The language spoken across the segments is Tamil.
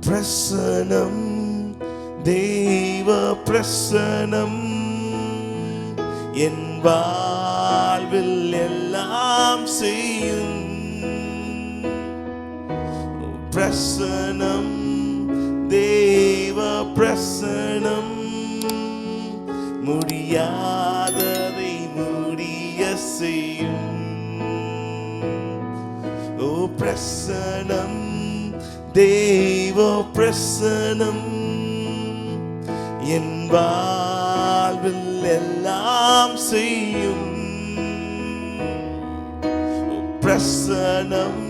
பிரசனம் தெய்வ பிரசனம். என் வாழ்வில் எல்லாம் செய்யும் பிரசனம் தேவ பிரசனம். முடியாததை முடிய செய்யும். ஓ பிரசனம். தேவ பிரசனம் என் வாழ்வில் எல்லாம் செய்யும் பிரசனம்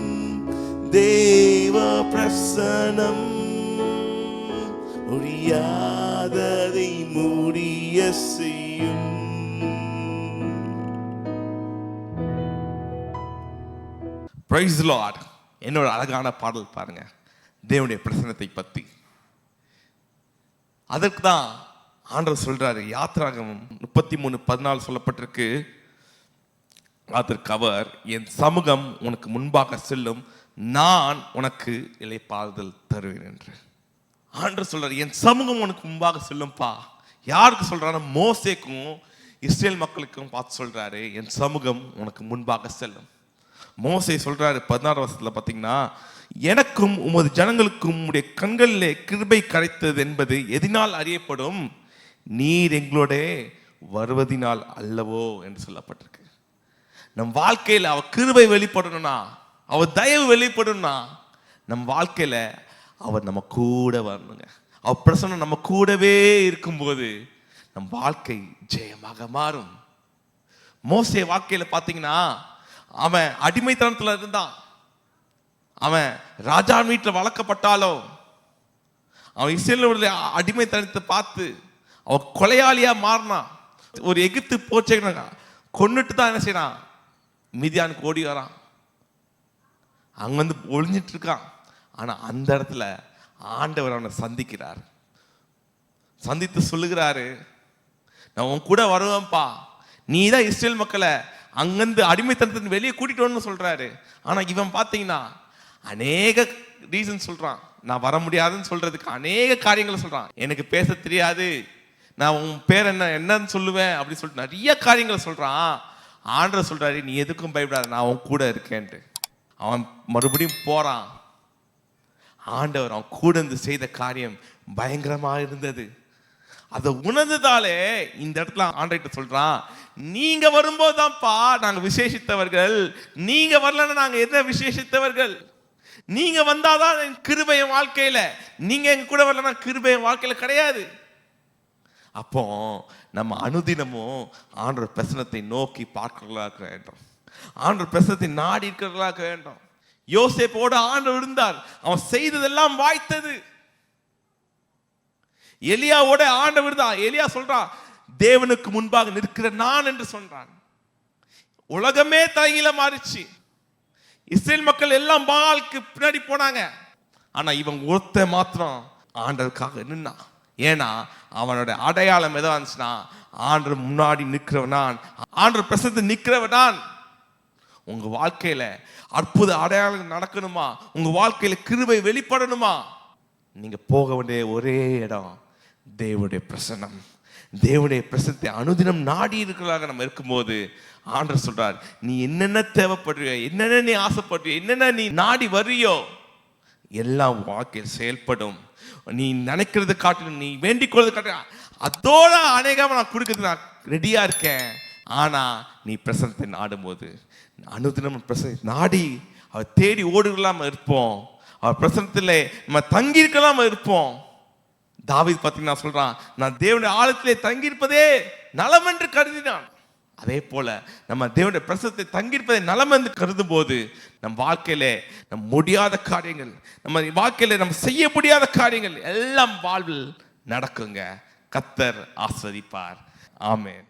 தேவ பிரசனம் முடியாததை முடிய செய்யும். பிரைஸ் லார்ட் என்னோட அழகான பாடல் பாருங்க. தேவனுடைய பிரசனத்தை பற்றி அதற்கு தான் ஆண்டவர் சொல்றாரு யாத்ராகம் முப்பத்தி மூணு பதினாலு சொல்லப்பட்டிருக்கு. அதற்கு அவர் என் சமூகம் உனக்கு முன்பாக செல்லும் நான் உனக்கு இலைப்பாறுதல் தருவேன் என்று. ஆண்டவர் சொல்கிறார் என் சமூகம் உனக்கு முன்பாக செல்லும்பா. யாருக்கு சொல்றாரு மோசேக்கும் இஸ்ரேல் மக்களுக்கும் பார்த்து சொல்றாரு என் சமூகம் உனக்கு முன்பாக செல்லும். மோசை சொல்கிறாரு பதினாறு வருஷத்தில் பார்த்தீங்கன்னா எனக்கும் உமது ஜனங்களுக்கும் உடைய கண்களிலே கிருபை கரைத்தது என்பது எதினால் அறியப்படும்? நீர் எங்களோட வருவதினால் அல்லவோ? என்று சொல்லப்பட்டிருக்கு. நம் வாழ்க்கையில் அவ கிருபை வெளிப்படணும்னா அவ தயவு வெளிப்படணும்னா நம் வாழ்க்கையில் அவர் நம்ம கூட வரணுங்க. அவ பிரசனம் நம்ம கூடவே இருக்கும்போது நம் வாழ்க்கை ஜெயமாக மாறும். மோசே வாழ்க்கையில் பார்த்தீங்கன்னா அவன் அடிமைத்தனத்தில் இருந்தான். அவன் ராஜா வீட்டில் வளர்க்கப்பட்டாலோ அவன் இஸ்ரேலுடைய அடிமைத்தனத்தை பார்த்து அவன் கொலையாளியாக மாறினான். ஒரு எகிப்து போச்சை கொன்னுட்டு தான் என்ன செய்யறான்? மிதியானுக்கு ஓடி வரான். அங்க வந்து ஒளிஞ்சிட்டு இருக்கான். ஆனா அந்த இடத்துல ஆண்டவர் அவனை சந்திக்கிறார். சந்தித்து சொல்லுகிறாரு நான் உன் கூட வருவேன்ப்பா. நீ தான் இஸ்ரேல் மக்களை அங்கிருந்து அடிமைத்தனத்தின் வெளியே கூட்டிட்டு வரணும்னு ஆனால் இவன் பார்த்தீங்கன்னா அநேக ரீசன் சொல்கிறான் நான் வர முடியாதுன்னு சொல்கிறதுக்கு அநேக காரியங்களை சொல்கிறான் எனக்கு பேச தெரியாது. நான் உன் பேர் என்ன என்னன்னு சொல்லுவேன் அப்படின்னு சொல்லிட்டு நிறைய காரியங்களை சொல்கிறான் ஆண்டவர் சொல்கிறாரு நீ எதுக்கும் பயப்படாத நான் அவன் கூட இருக்கேன்ட்டு. அவன் மறுபடியும் போகிறான் ஆண்டவர் அவன் கூட இருந்து செய்த காரியம் பயங்கரமாக இருந்தது. அதை உணர்ந்ததாலே இந்த இடத்துல ஆண்டைகிட்ட சொல்கிறான் நீங்க வரும்போது தான்ப்பா நாங்க விசேஷித்தவர்கள். நீங்க வரலன்னா நாங்க என்ன விசேஷித்தவர்கள்? நீங்க வந்தாதான் என் கிருபை என் வாழ்க்கையில. நீங்க எங்க கூட வரலன்னா கிருபை என் வாழ்க்கையில கிடையாது. அப்போ நம்ம அனுதினமும் ஆண்டவர் பிரசனத்தை நோக்கி பார்க்கிறவர்களாக இருக்க வேண்டும். ஆண்டவர் பிரசனத்தை நாடி இருக்கிறவர்களாக இருக்க வேண்டும். யோசேப்போடு ஆண்டவர் இருந்தார். அவன் செய்ததெல்லாம் வாய்த்தது. எலியாவோட ஆண்டவர் தான். எலியா சொல்றான் தேவனுக்கு முன்பாக நிற்கிற நான் என்று சொல்றான். உலகமே தலையில மாறிச்சு. இஸ்ரேல் மக்கள் எல்லாம் பாலுக்கு பின்னாடி போனாங்க. ஆனா இவன் ஒருத்த மாத்திரம் ஆண்டவருக்காக நின்னான் ஏன்னா அவனோட அடையாளம் எதா இருந்துச்சுன்னா ஆண்டர் முன்னாடி நிற்கிறவனான் ஆண்டர் பிரசத்து நிற்கிறவனான் உங்க வாழ்க்கையில அற்புத அடையாளம் நடக்கணுமா? உங்க வாழ்க்கையில கிருபை வெளிப்படணுமா? நீங்க போக வேண்டிய ஒரே இடம் தேவனுடைய பிரசனம் தேவனுடைய பிரசனத்தை அனுதினம் நாடி இருக்கிறதாக நம்ம இருக்கும்போது ஆண்டர் சொல்றார் நீ என்னென்ன தேவைப்படுறியோ என்னென்ன நீ ஆசைப்படுறியோ என்னென்ன நீ நாடி வரியோ எல்லாம் வாழ்க்கையில் செயல்படும். நீ நினைக்கிறது காட்டிலும் நீ வேண்டிக் கொள்வது காட்டிலும் அதோட அநேகமாக நான் கொடுக்கறது நான் ரெடியாக இருக்கேன். ஆனால் நீ பிரசனத்தை நாடும்போது அனுதினம் பிரசன நாடி அவர் தேடி ஓடுகளாம இருப்போம். அவர் பிரசனத்தில் நம்ம தங்கி இருக்கலாம இருப்போம். தாவித் பார்த்தீங்கன்னா சொல்கிறான் நான் தேவனுடைய ஆழத்திலே தங்கியிருப்பதே நலம் என்று கருதினான். அதே போல நம்ம தேவனுடைய பிரசத்தை தங்கியிருப்பதை நலம் என்று கருதும் போது நம் வாழ்க்கையில நம் முடியாத காரியங்கள் நம்ம வாழ்க்கையில நம்ம செய்ய முடியாத காரியங்கள் எல்லாம் வாழ்வில் நடக்குங்க. கத்தர் ஆஸ்வதிப்பார் ஆமேன்.